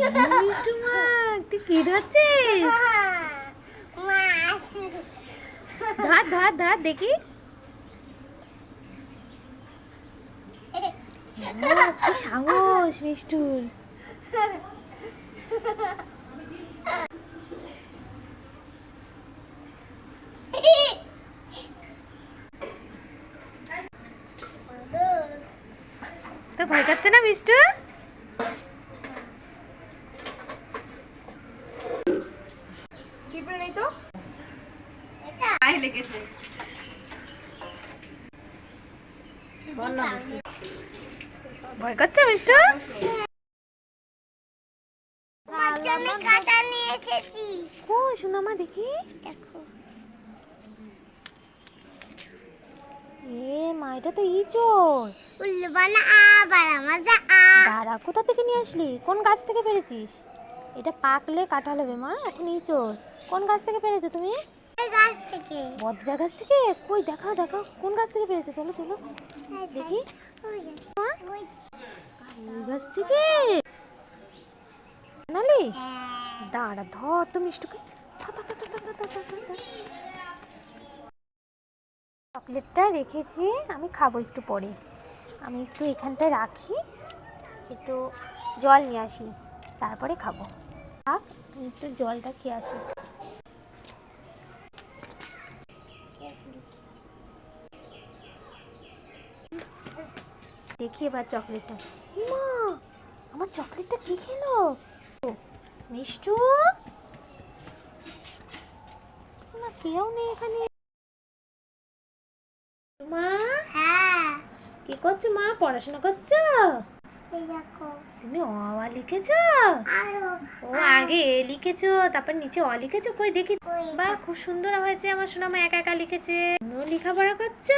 মিষ্টু মা তুই কি দেখি। সাহস মিষ্টুর তোর ভয় করছে না মিষ্টু? নেই তো? গায়ে লেগেছে। ভয় করছে মিষ্টু? দেখি। এ মা এটা তো আবার আমার যা আ কোথা থেকে নিয়ে আসলি? কোন গাছ থেকে পেরেছিস? এটা পাকলে কাঁঠাল হবে মা এখন ইঁচড় কোন গাছ থেকে পেরেছ তুমি? গাছ থেকে। বদ্রা গাছ থেকে? কই দেখাও দেখাও। কোন গাছ থেকে পেরেছ? চলো চলো। দেখি গাছ থেকে? নালি দাঁড়া ধর তো মিষ্টুকে। চকলেটটা রেখেছি আমি খাব একটু পরে। আমি একটু এখানটায় রাখি একটু জল নিয়ে আসি। তারপরে খাব। থাক একটু জলটা খেয়ে আসি। দেখি এবার চকলেটটা। মা আমার চকলেটটা কে খেলো? মিষ্টু? না কেউ নেই এখানে। মা? হ্যাঁ। কি করছ মা? পড়াশোনা করছ? তুমি অ আ লিখেছো? ও আগে এ লিখেছো তারপর নিচে অ লিখেছো কই দেখি। বাহ খুব সুন্দর হয়েছে আমার সোনামা একা একা লিখেছে। তুমিও লেখাপড়া করছ?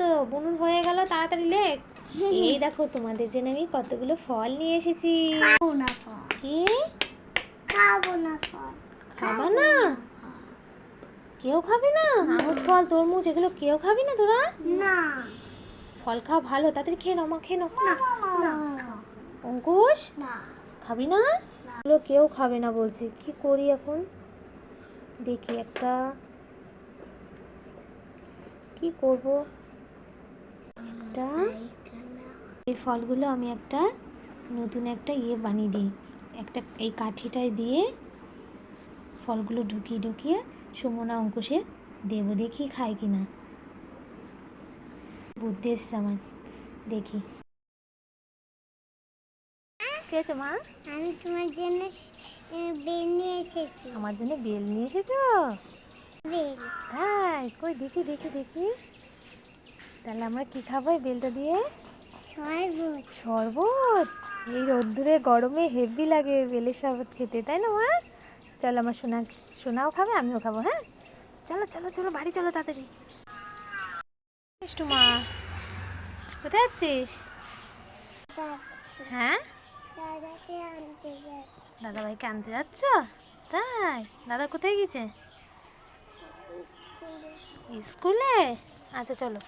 তো বুনুন হয়ে গেল তাড়াতাড়ি লেখ। এই দেখো তোমাদের জন্য আমি কতগুলো ফল নিয়ে এসেছি। খাব না ফল। কি? খাব না ফল। খাবা না? কেউ খাবে না। আঙুর ফল তরমুজ এগুলো কেউ খাবি না তোরা? না। ফল খাওয়া ভালো তাদের খেয়ে নাও মা খেয়ে নাও। অঙ্কুশ? না। খাবি না? এগুলো কেউ খাবে না বলছি। কি করি এখন? দেখি একটা। কি করব? একটা। এই ফলগুলো আমি একটা নতুন একটা ইয়ে বানিয়ে দিই। একটা এই কাঠিটায় দিয়ে ফলগুলো ঢুকিয়ে ঢুকিয়ে সুমনা অঙ্কুশে দেবো। দেখি খায় কি না বুদ্ধি এসছে আমার। দেখি। খেয়েছো মা? আমি তোমার জন্য বেল নিয়ে এসেছি। আমার জন্য বেল নিয়ে এসেছ? বেল। তাই? কই দেখি দেখি দেখি। তাহলে আমরা কি খাব এই বেলটা দিয়ে? শরবত। শরবত? এই রোদ্দুরে গরমে হেভি লাগে বেলের শরবত খেতে তাই না মা? চলো আমার সোনা সোনাও খাবে আমিও খাব হ্যাঁ? চলো চলো চলো বাড়ি চলো তাড়াতাড়ি। মিষ্টু মা। কোথায় আছিস? হ্যাঁ? দাদা ভাইকে আনতে যাচ্ছ? তাই? দাদা কোথায় গেছে? স্কুলে? আচ্ছা চলো।